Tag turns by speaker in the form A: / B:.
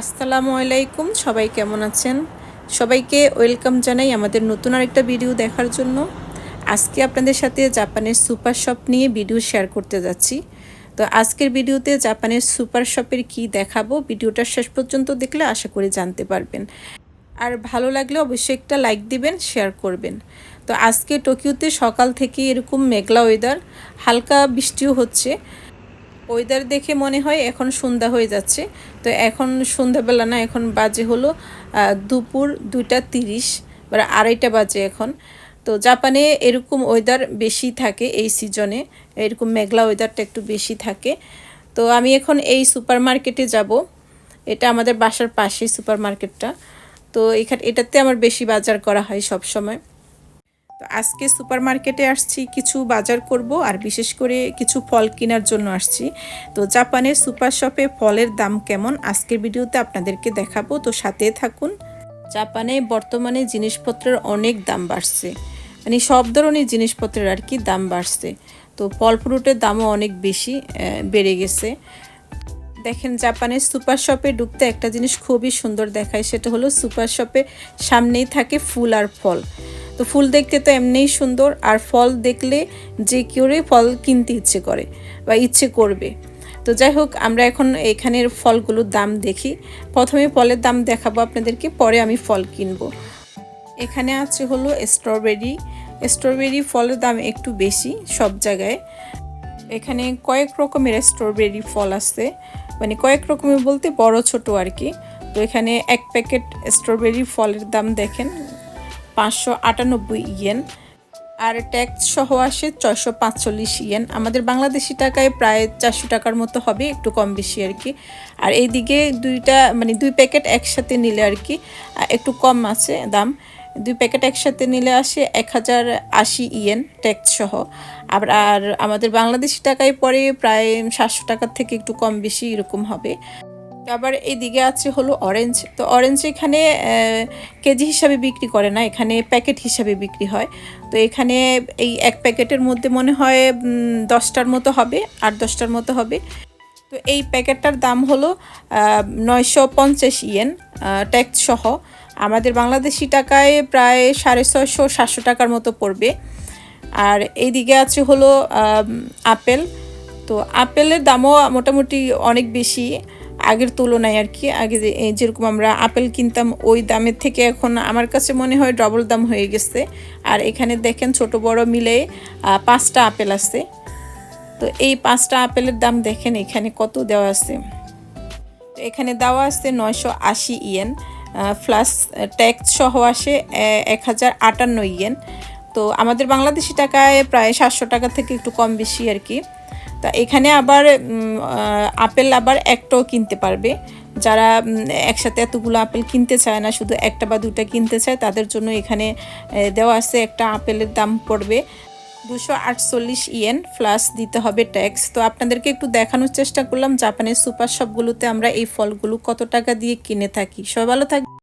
A: আসসালামু আলাইকুম, সবাই কেমন আছেন? সবাইকে ওয়েলকাম জানাই আমাদের নতুন আরেকটা ভিডিও দেখার জন্য। আজকে আপনাদের সাথে জাপানের সুপার শপ নিয়ে ভিডিও শেয়ার করতে যাচ্ছি। তো আজকের ভিডিওতে জাপানের সুপার শপের কি দেখাবো, ভিডিওটা শেষ পর্যন্ত দেখলে আশা করি জানতে পারবেন। আর ভালো লাগলে অবশ্যই একটা লাইক দিবেন, শেয়ার করবেন। তো আজকে টোকিওতে সকাল থেকে এরকম মেঘলা ওয়েদার হালকা বৃষ্টিও হচ্ছে। ওয়েদার দেখে মনে হয় এখন সন্ধ্যা হয়ে যাচ্ছে। তো এখন সন্ধ্যাবেলা না, এখন বাজে হলো দুপুর দুইটা তিরিশ বা আড়াইটা বাজে এখন। তো জাপানে এরকম ওয়েদার বেশি থাকে এই সিজনে, এরকম মেঘলা ওয়েদারটা একটু বেশি থাকে। তো আমি এখন এই সুপার মার্কেটে যাব, এটা আমাদের বাসার পাশেই সুপার মার্কেটটা তো এখানে, এটাতে আমার বেশি বাজার করা হয় সব সময়। তো আজকে সুপার মার্কেটে আসছি, কিছু বাজার করব আর বিশেষ করে কিছু ফল কেনার জন্য আসছি। তো জাপানের সুপার শপে ফলের দাম কেমন? আজকের ভিডিওতে আপনাদেরকে দেখাবো, তো সাথে থাকুন। জাপানে বর্তমানে জিনিসপত্রের অনেক দাম বাড়ছে। মানে সব ধরনের জিনিসপত্রের আর কি দাম বাড়ছে। তো ফল ফ্রুটের দামও অনেক বেশি বেড়ে গেছে। দেখেন, জাপানের সুপার শপে ঢুকতে একটা জিনিস খুবই সুন্দর দেখায়, সেটা হলো সুপার শপে সামনেই থাকে ফুল আর ফল। তো ফুল দেখতে তো এমনিই সুন্দর, আর ফল দেখলে যে কেউরে ফল কিনতে ইচ্ছে করে বা ইচ্ছে করবে। তো যাই হোক, আমরা এখন এখানের ফলগুলোর দাম দেখি। প্রথমে ফলের দাম দেখাবো আপনাদেরকে, পরে আমি ফল কিনবো। এখানে আছে হলো স্ট্রবেরি স্ট্রবেরি ফলের দাম একটু বেশি সব জায়গায়। এখানে কয়েক রকমের স্ট্রবেরি ফল আছে। মানে কয়েক রকমের বলতে বড়, ছোট আর কি। তো এখানে এক প্যাকেট স্ট্রবেরি ফলের দাম দেখেন পাঁচশো আটানব্বই ইয়েন, আর ট্যাক্স সহ আসে ছয়শো পাঁচচল্লিশ ইয়েন। আমাদের বাংলাদেশি টাকায় প্রায় চারশো টাকার মতো হবে, একটু কম বেশি আর কি। আর এইদিকে দুইটা মানে দুই প্যাকেট একসাথে নিলে আর কি একটু কম আছে দাম। দুই প্যাকেট একসাথে নিলে আসে এক হাজার আশি ইয়েন ট্যাক্স সহ। আবার, আর আমাদের বাংলাদেশি টাকায় পরে প্রায় সাতশো টাকার থেকে একটু কম বেশি এরকম হবে। আবার এইদিকে আছে হলো অরেঞ্জ তো অরেঞ্জ এখানে কেজি হিসাবে বিক্রি করে না, এখানে প্যাকেট হিসাবে বিক্রি হয়। তো এখানে এই এক প্যাকেটের মধ্যে মনে হয় দশটার মতো হবে, আট দশটার মতো হবে। তো এই প্যাকেটটার দাম হলো নয়শো পঞ্চাশ ইয়েন ট্যাক্স সহ। আমাদের বাংলাদেশি টাকায় প্রায় সাড়ে ছয়শো, সাতশো টাকার মতো পড়বে। আর এইদিকে আছে হলো আপেল। তো আপেলের দামও মোটামুটি অনেক বেশি। আগের তুলনায় আর কি, আগে যেরকম আমরা আপেল কিনতাম, ওই দামের থেকে এখন আমার কাছে মনে হয় ডবল দাম হয়ে গেছে। আর এখানে দেখেন ছোট বড় মিলে পাঁচটা আপেল আছে। তো এই পাঁচটা আপেলের দাম দেখেন এখানে কত দেওয়া আছে। তো এখানে দেওয়া আছে নয়শো আশি ইয়েন প্লাস ট্যাক্স সহ আসে এক হাজার আটান্ন ইয়েন। তো আমাদের বাংলাদেশি টাকায় প্রায় সাতশো টাকা থেকে একটু কম বেশি আর কি। তা এখানে আবার আপেল আবার একটাও কিনতে পারবে। যারা একসাথে এতগুলো আপেল কিনতে চায় না, শুধু একটা বা দুটা কিনতে চায়, তাদের জন্য এখানে দেওয়া আছে একটা আপেলের দাম পড়বে দুশো আটচল্লিশ ইয়েন প্লাস দিতে হবে ট্যাক্স তো আপনাদেরকে একটু দেখানোর চেষ্টা করলাম, জাপানের সুপার শপগুলোতে আমরা এই ফলগুলো কত টাকা দিয়ে কিনে থাকি। সবাই ভালো থাকবে